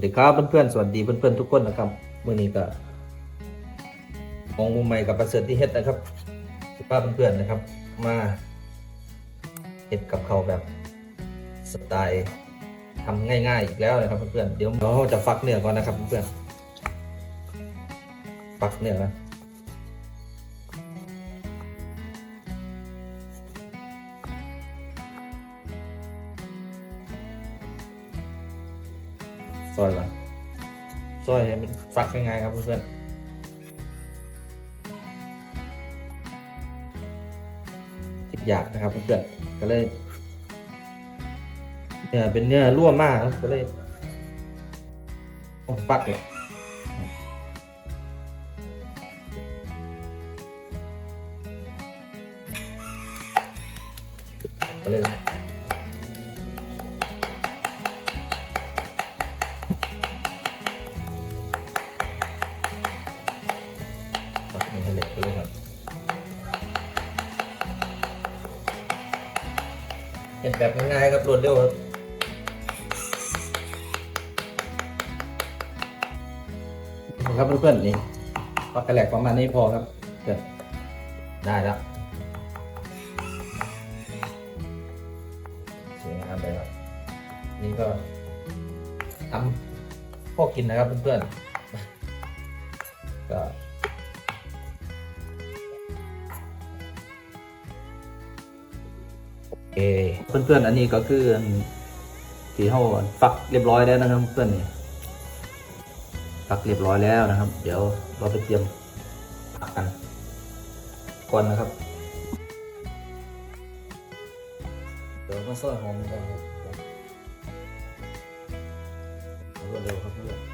สวัสดีครับเพื่อนๆสวัสดีเพื่อนๆทุกคนนะครับมื่อนี้ก็มองมุมใหม่กับประเสริฐที่เฮ็ดนะครับสุภาพเพื่อนๆนะครับ มาเฮ็ดกับเขาแบบสไตล์ทำง่ายๆอีกแล้วนะครับเพื่อนๆเดี๋ยวเราจะฟักเนื้อก่อนนะครับเพื่อนๆฟักเนื้อนะ อยละซอยให้มันฟักง่ายๆครับเพื่อนติดอยากนะครับเพื่อนก็เลยเนื้อเป็นเนื้อร่วมมากครับก็เลยต้องปักเลยก็เลย เห็นแบบง่ายๆครับรวดเร็วครับครับเพื่อนๆนี่ปากกระแหลกประมาณนี้พอครับเกิดได้แล้วสวยงามเลยครับนี่ก็ทำพวกกินนะครับเพื่อนๆก็ เคเพื่อนๆอันนี้ก็คือที่เขาฟักเรียบร้อยแล้วนะครับเพื่อนนี่ปักเรียบร้อยแล้วนะครับ เดี๋ยวเราไปเตรียมผักกันก่อนนะครับ เดี๋ยวมาซอยหอมกันครับรวดเร็วครับเพื่อน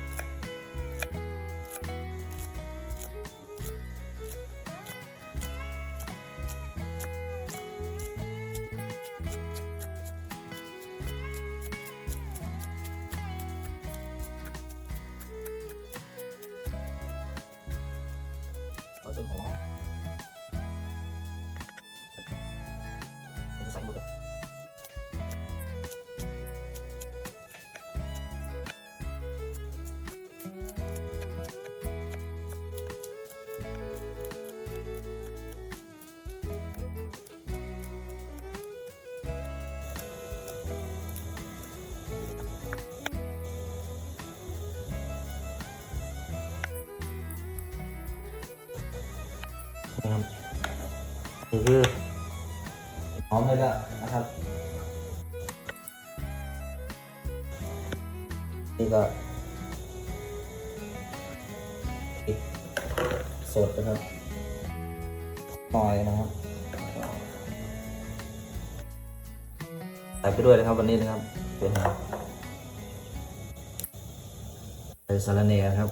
คือหอมเลยละนะครับ นี่ก็พริกสดนะครับหน่อยนะครับใส่ไปด้วยนะครับวันนี้นะครับ เป็นใส่สารเนครับ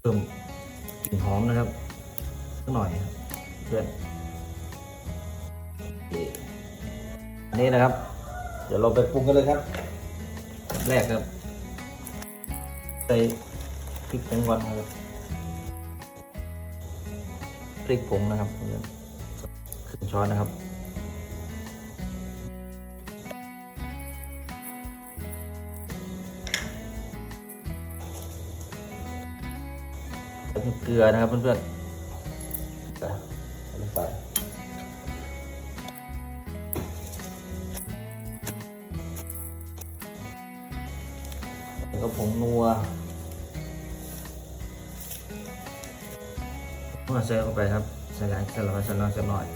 เพิ่มกลิ่นหอมนะครับสักหน่อยครับ พื่อนอันนี้นะครับ เดี๋ยวเราไปปรุงกันเลยครับ แรกครับ ใส่พริกแกงวันครับพริกผงนะครับเพื่อนครึ่งช้อนนะครับเกลือนะครับเพื่อนๆ นัวใส่เข้าไปครับใส่หลายใส่หน่อยใส่น้อยส่หน่อย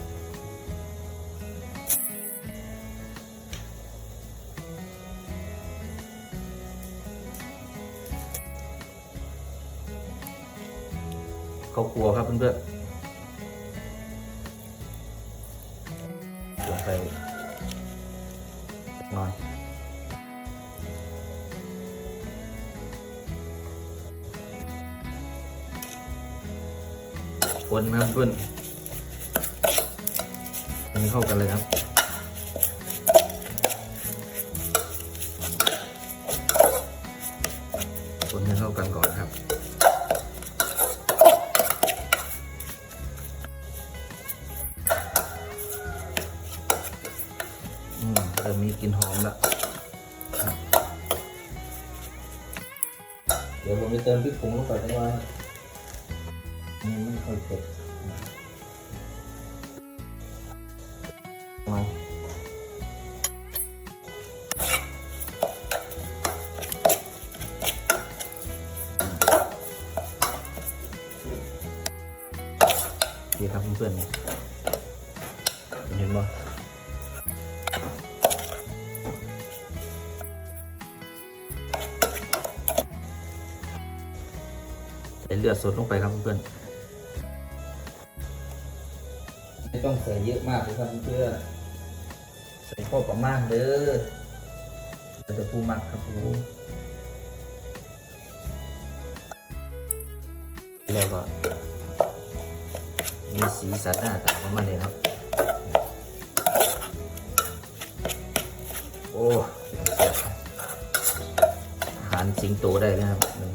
ข้าวคั่วครับเพื่อนๆลงไปหน่อย คนนะครับเพื่อนอันนี้เข้ากันเลยครับคนให้เข้ากันก่อนครับอืมเริ่มมีกลิ่นหอมล้วครับดี๋ยวผมจะเติมพริกผงลงไปทั้งวัน นี่ไม่ค่อยเผ็ดมาดีครับเพื่อนๆมีเห็นบ่ใส่เลือดสดลงไปครับเพื่อนๆ ต้องใส่เยอะมากเลยครับเพื่อนใส่พอประมาณเด้อเราจะปูมักครับปูแล้วก็มีสีสันหน้าตาของมันเลยครับ โอ้อาหารสิงโตได้นะครับนี่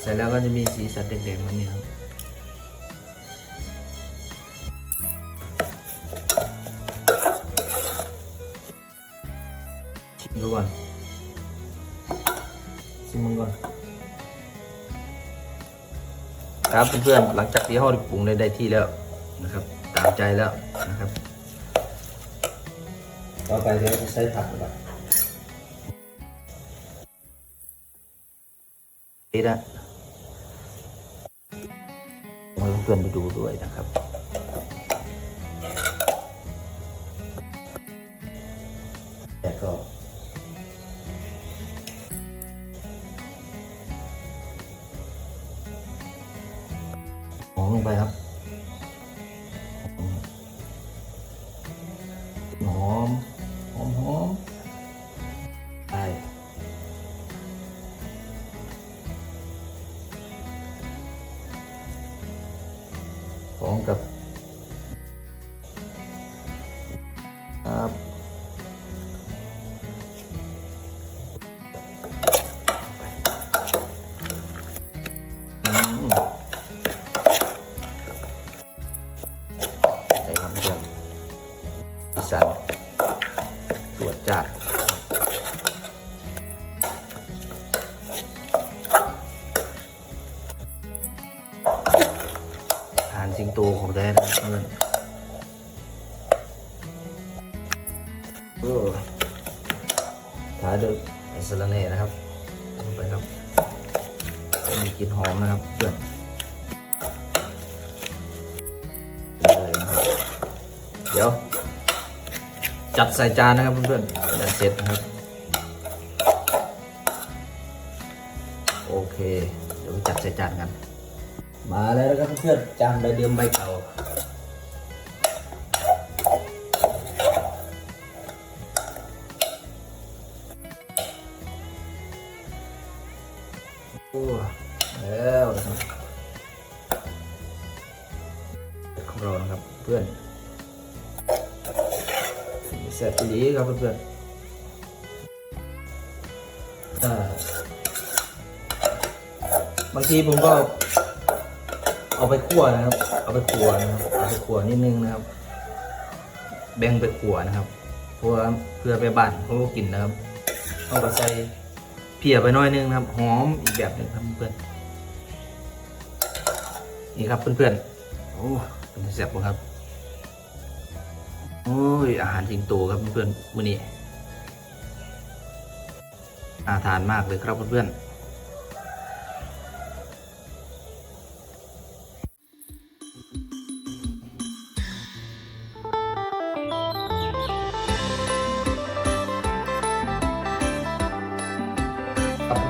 เสร็จแล้วก็จะมีสีสันแดงๆมันนี่ครับ ดูก่อนชิมมันก่อน ครับเพื่อนๆหลังจากที่เราได้ปรุงได้ได้ที่แล้วนะครับ ตามใจแล้วนะครับ ต่อไปเดี๋ยวจะใส่ผักก่อนนี่นะมาให้เพื่อนๆไปดูด้วยนะครับแต่ก็ งไปครับหอมหอมหอมาหารสิงโตของแท้นะเพื่อนโอ้ท้ายด้วยไอซ์ลาเน่นะครับลงไปครับ มีกลิ่นหอมนะครับเพื่อนเลยนะครับเดี๋ยว จัดใส่จานนะครับเพื่อนๆจัดเสร็จนะครับ โอเค เดี๋ยวจัดใส่จานกัน มาแล้วนะครับเพื่อนจานใบเดิมใบเก่าโอ้แล้วของเรานะครับเพื่อนแสบปีนี้ครับเพื่อนบางทีผมก็ เอาไปคั่วนะครับ เอาไปคั่วนะครับเอาไปคั่วนิดนึงนะครับ แบ่งไปคั่วนะครับเพราะว่าเพื่อไปบ้านเขาก็กินนะครับเอาไปใส่เพียไปน้อยนึงนะครับหอมอีกแบบหนึงครับเพื่อนนี่ครับเพื่อนๆโอ้เป็นแซ่บบ่ครับโอ้ยอาหารสิงโตครับเพื่อนๆมื้อนี้อาทานมากเลยครับเพื่อนๆ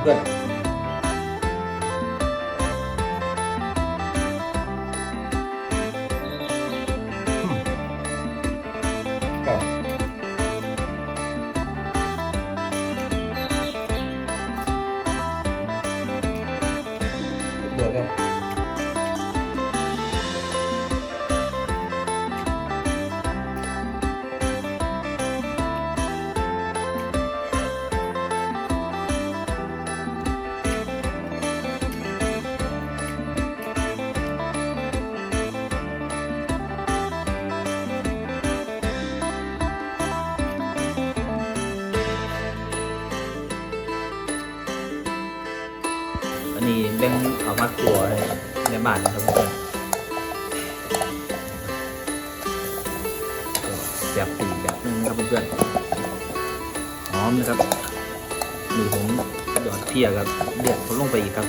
ค นนี้แบ่งเอามาตัวในบ้านนะครับเพื่อนแบบปีแบบนึงครับเพื่อนหอมนะครับนี่ผมหยอดเพียครับเดือดลงไปอีกครับ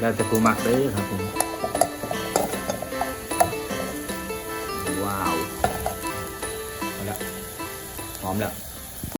แล้วแต่กูมักเลยครับผม